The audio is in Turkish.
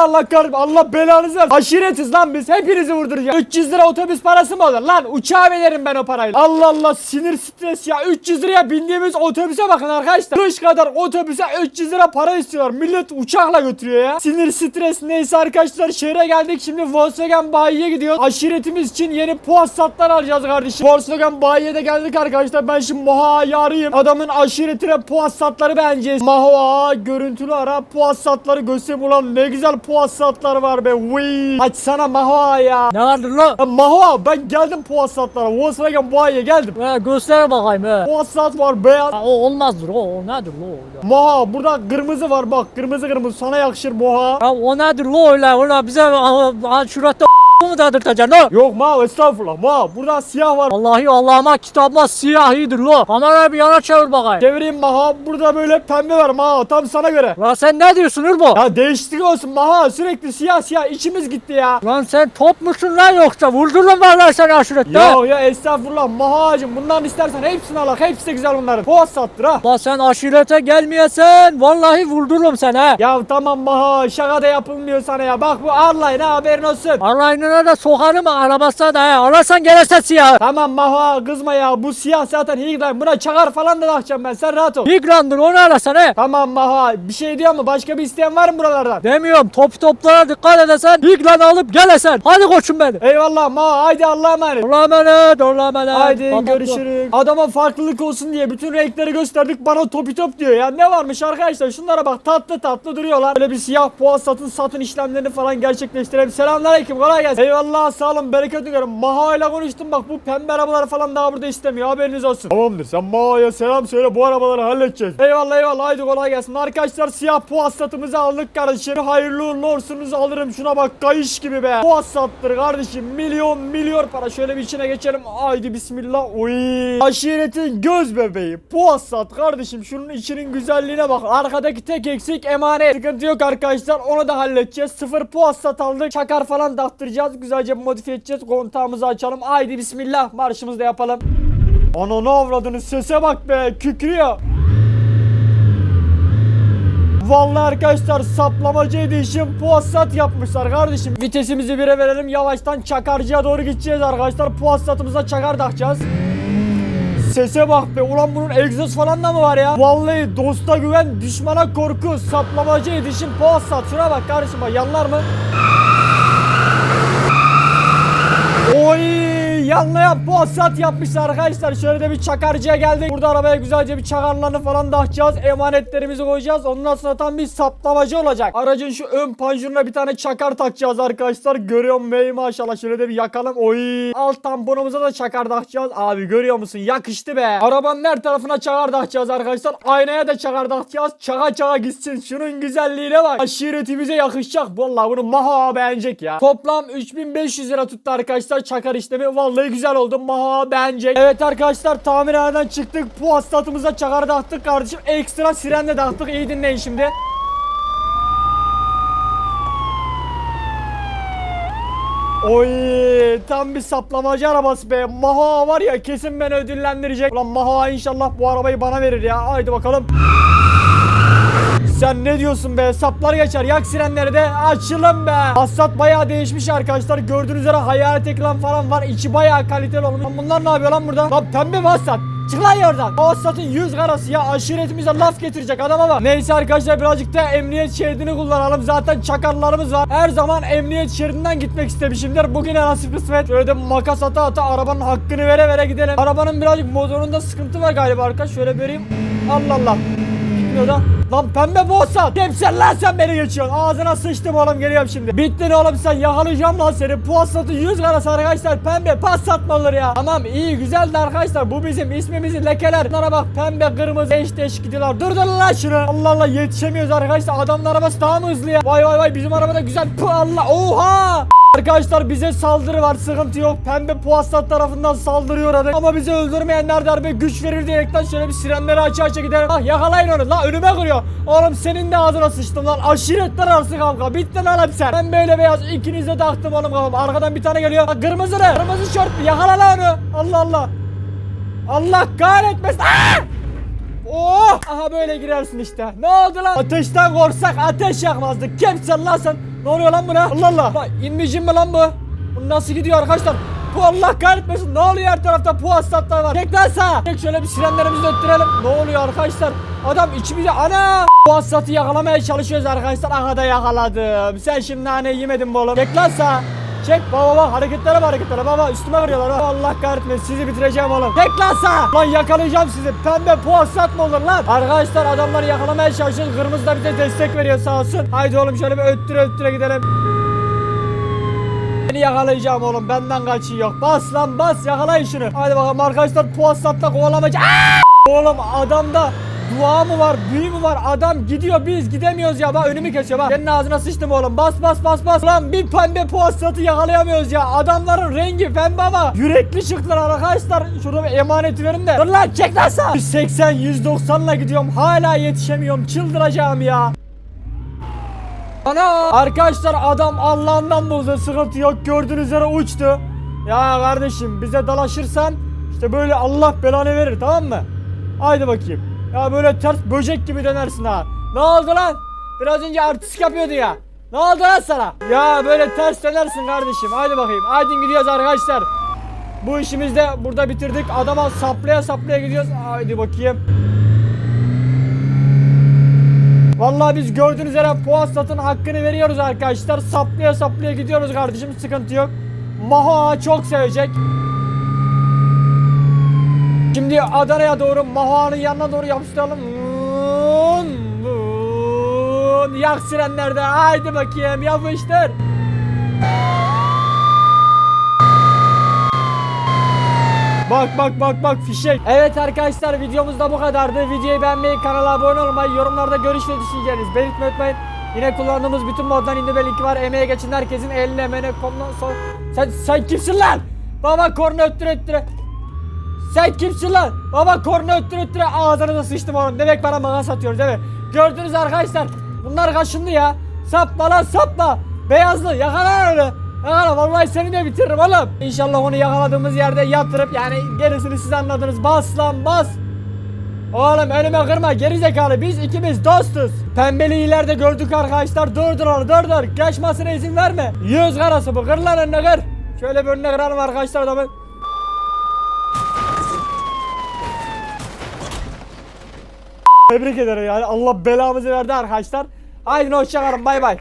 Vurma Allah kahretsin. Allah belanızı versin. Aşiretiz lan biz. Hepinizi vurduracağız. 300 lira otobüs parası mı olur lan? Uçağa binerim ben o parayla. Allah Allah sinir stres ya. 300 liraya bindiğimiz otobüse bakın arkadaşlar. Kış kadar otobüse 300 lira para istiyorlar. Millet uçakla götürüyor ya. Sinir stres neyse arkadaşlar şehre geldik. Şimdi Volkswagen bayiye gidiyoruz. Aşiretimiz için yeni Passat'lar alacağız kardeşim. Volkswagen bayiye de geldik arkadaşlar. Ben şimdi Moha'yı arayayım. Adamın aşiretine Passat'ları beğeneceğiz. Mahoa görüntülü ara Passat'ları göstereyim ulan ne güzel Passat'lar var be. Vıy. Açsana Mahoa ya. Ne vardır lo? Ya Mahoa ben geldim Passat'lara. Volkswagen bayiye geldim. He, göster bakayım he. Passat var beyaz. Ha, o olmazdır o, o nedir lo öyle? Burada kırmızı var bak kırmızı kırmızı sana yakışır Moha. Ya o nedir lo öyle öyle bize ha, şurada mu dedirteceksin lo? Yok Moha estağfurullah Moha burada siyah var. Vallahi Allah'ıma kitabıma siyahidir lo. Kamerayı bir yana çevir bakayım. Çevireyim Moha burada böyle pembe var Moha tam sana göre. Lan sen ne diyorsun Urbo? Ya değişiklik olsun Moha sürekli siyah siyah içimiz gitti ya. Lan sen top musun lan yoksa? Vurdurum vallahi seni aşirette. Yok ya estağfurullah Moha'cım bundan istersen hepsini al hepsi de güzel bunların. Poğaçattır ha. Lan sen aşirete gelmeyesen vallahi vurdururum seni ha. Ya tamam Moha şaka da yapılmıyor sana ya. Bak bu Arlay ne haberin olsun. Arayınına da sokarım arabasına da ha. Ararsan gelirse siyah. Tamam Moha kızma ya bu siyah zaten Higday buna çakar falan da takacağım ben sen rahat ol. Higrandır onu arasan he. Tamam Moha bir şey diyor mu başka bir isteyen var mı buralardan? Demiyorum top toplara dikkat edesen Higran'ı alıp gelesen. Hadi koçum benim. Eyvallah Moha haydi Allah'a emanet. Allah'a emanet, Allah'a emanet. Haydi Bak, bak, görüşürüz. Adama farklılık olsun diye bütün renkleri gösterdik bana topi top diyor ya. Ne varmış arkadaşlar şunlara bak tatlı tatlı duruyorlar. Böyle bir siyah boğa satın satın işlemlerini falan gerçekleştirelim. Selamünaleyküm kolay gelsin. Eyvallah sağ olun bereket diliyorum. Maha ile konuştum bak bu pembe arabalar falan daha burada istemiyor haberiniz olsun. Tamamdır sen Maha'ya selam söyle bu arabaları halledeceğiz. Eyvallah eyvallah haydi kolay gelsin. Arkadaşlar siyah Passat'ımızı aldık kardeşim. Hayırlı uğurlu olsunuzu alırım şuna bak kayış gibi be. Passat'tır kardeşim milyon milyon para. Şöyle bir içine geçelim. Haydi bismillah. Uy. Aşiretin göz bebeği. Passat kardeşim şunun içinin güzelliğine bak. Arkadaki tek eksik emanet. Sıkıntı yok arkadaşlar onu da halledeceğiz. Sıfır Passat aldık. Çakar falan taktıracağız. Güzelce modifiye edeceğiz. Kontağımızı açalım. Haydi bismillah marşımızı da yapalım. Ananı avradını sese bak be kükrüyor. Vallahi arkadaşlar saplamacı edişim Passat yapmışlar kardeşim. Vitesimizi bire verelim yavaştan çakarcıya doğru gideceğiz arkadaşlar. Passat'ımıza çakar takacağız. Sese bak be ulan bunun egzoz falan da mı var ya? Vallahi dosta güven düşmana korku saplamacı edişim Passat. Şuna bak kardeşim bak yanlar mı? Oy yanlayan Passat yapmışlar arkadaşlar. Şöyle de bir çakarcıya geldik. Burada arabaya güzelce bir çakarlarını falan takacağız. Emanetlerimizi koyacağız. Ondan sonra tam bir saplamacı olacak. Aracın şu ön panjuruna bir tane çakar takacağız arkadaşlar. Görüyor musun maşallah. Şöyle de bir yakalım. Oy. Alt tamponumuza da çakar takacağız. Abi görüyor musun? Yakıştı be. Arabanın her tarafına çakar takacağız arkadaşlar. Aynaya da çakar takacağız. Çaka çaka gitsin. Şunun güzelliğine bak. Aşiretimize yakışacak. Vallahi bunu Maha beğenecek ya. Toplam 3500 lira tuttu arkadaşlar çakar işlemi. Vallahi güzel oldu. Maha beğenecek. Evet arkadaşlar tamirhaneden çıktık. Bu hastatımıza çakar taktık kardeşim. Ekstra siren de taktık. İyi dinleyin şimdi. Oy tam bir saplamacı arabası be. Maha var ya kesin beni ödüllendirecek. Ulan Maha inşallah bu arabayı bana verir ya. Haydi bakalım. Sen ne diyorsun be? Saplar geçer. Yak sirenleri de açılın be. Passat bayağı değişmiş arkadaşlar. Gördüğünüz üzere hayalet ekran falan var. İçi bayağı kaliteli olmuş. Lan bunlar ne yapıyor lan burada? Lan pembe Passat. Çık lan oradan. Passat'ın yüz karası ya aşiretimize laf getirecek adama bak. Neyse arkadaşlar birazcık da emniyet şeridini kullanalım. Zaten çakarlarımız var. Her zaman emniyet şeridinden gitmek istemişimdir. Bugüne nasip kısmet. Şöyle de makas ata ata arabanın hakkını vere vere gidelim. Arabanın birazcık motorunda sıkıntı var galiba arkadaş. Şöyle vereyim. Allah Allah. Gitmiyor da. Lan pembe boğazsan. Kimsin lan sen beni geçiyorsun. Ağzına sıçtım oğlum geliyorum şimdi. Bittin oğlum sen yakalayacağım lan seni. Puasatı 100 karası arkadaşlar. Pembe pas satmaları ya. Tamam iyi güzel de arkadaşlar. Bu bizim ismimizi lekeler. Bunlara bak pembe kırmızı eş değiş gidiyorlar. Durdurun lan şunu. Allah Allah yetişemiyoruz arkadaşlar. Adamın arabası daha mı hızlı ya? Vay vay vay bizim araba da güzel. Puh, Allah oha. Arkadaşlar bize saldırı var sıkıntı yok. Pembe Puasat tarafından saldırıyor adı. Ama bizi öldürmeyenler darbe güç verir diyerekten şöyle bir sirenleri açı açı gidelim. Ah yakalayın onu lan önüme kırıyor. Oğlum senin de ağzına sıçtım lan. Aşiretler arası kavga. Bitti lan hep sen. Ben böyle beyaz ikinize taktım oğlum kafam. Arkadan bir tane geliyor. Bak kırmızı ne? Kırmızı şortlu yakala lan onu. Allah Allah. Allah kahretmesin. Aa! Oh! Aha böyle girersin işte. Ne oldu lan? Ateşten korksak ateş yakmazdık. Kimsin lan sen? Ne oluyor lan buna? Allah Allah. Lan inmeyeceğim mi lan bu? Bu nasıl gidiyor arkadaşlar? Bu Allah kahretmesin. Ne oluyor her tarafta bu hastalıklar var. Çek lan sağa. Çek şöyle bir sirenlerimizi öttürelim. Ne oluyor arkadaşlar? Adam içimize ana. Bu hastalığı yakalamaya çalışıyoruz arkadaşlar. Aha da yakaladım. Sen şimdi nane yemedin bu oğlum. Çek lan sağa. Çek baba baba hareketlere bak hareketlere baba üstüme kırıyorlar ha. Allah kahretmesin sizi bitireceğim oğlum. Çek lan sağa. Lan yakalayacağım sizi. Pembe puasat mı olur lan? Arkadaşlar adamları yakalamaya çalışıyoruz. Kırmızı da bize destek veriyor sağ olsun. Haydi oğlum şöyle bir öttüre öttüre gidelim. Seni yakalayacağım oğlum benden kaçın yok. Bas lan bas yakalayın şunu. Hadi bakalım arkadaşlar puasatla kovalamaca. Aa! Oğlum adamda dua mı var büyü mü var? Adam gidiyor biz gidemiyoruz ya. Bak önümü kesiyor bak. Senin ağzına sıçtım oğlum. Bas bas bas bas. Lan bir pembe puasatı yakalayamıyoruz ya. Adamların rengi pembe ama yürekli çıktılar arkadaşlar. Şurada bir emaneti verin de. Dur lan çek lan sağ. 180 190 ile gidiyorum. Hala yetişemiyorum. Çıldıracağım ya. Ana! Arkadaşlar adam Allah'ından buldu sıkıntı yok. Gördüğünüz üzere uçtu. Ya kardeşim bize dalaşırsan işte böyle Allah belanı verir tamam mı? Haydi bakayım. Ya böyle ters böcek gibi dönersin ha. Ne oldu lan? Biraz önce artistik yapıyordu ya. Ne oldu lan sana? Ya böyle ters dönersin kardeşim. Haydi bakayım. Haydi gidiyoruz arkadaşlar. Bu işimizi de burada bitirdik. Adama saplaya saplaya gidiyoruz. Haydi bakayım. Vallahi biz gördüğünüz üzere Puasat'ın hakkını veriyoruz arkadaşlar. Saplaya saplaya gidiyoruz kardeşim sıkıntı yok. Mahoa çok sevecek. Şimdi Adana'ya doğru Mahoa'nın yanına doğru yapıştıralım. Yak sirenlerde haydi bakayım yapıştır. Bak bak bak bak fişek. Evet arkadaşlar videomuz da bu kadardı. Videoyu beğenmeyi, kanala abone olmayı, yorumlarda görüş ve düşüncelerinizi belirtmeyi unutmayın. Yine kullandığımız bütün moddan indirme linki var. Emeğe geçin herkesin eline emeğine komdan son. Sen, sen kimsin lan? Baba korna öttür öttüre. Sen kimsin lan? Baba korna öttür öttüre ağzınıza sıçtım oğlum. Demek bana makas atıyoruz değil mi? Gördünüz arkadaşlar. Bunlar kaşındı ya. Sapma lan sapma. Beyazlı yakala öyle. Yakala vallahi seni de bitiririm oğlum. İnşallah onu yakaladığımız yerde yatırıp yani gerisini siz anladınız. Bas lan bas. Oğlum önüme kırma gerizekalı biz ikimiz dostuz. Pembeli ileride gördük arkadaşlar durdur onu durdur. Kaçmasına izin verme. Yüz karası bu kır lan önüne kır. Şöyle bir önüne kıralım arkadaşlar adamın. Tebrik ederim yani Allah belamızı verdi arkadaşlar. Haydi hoşçakalın bay bay.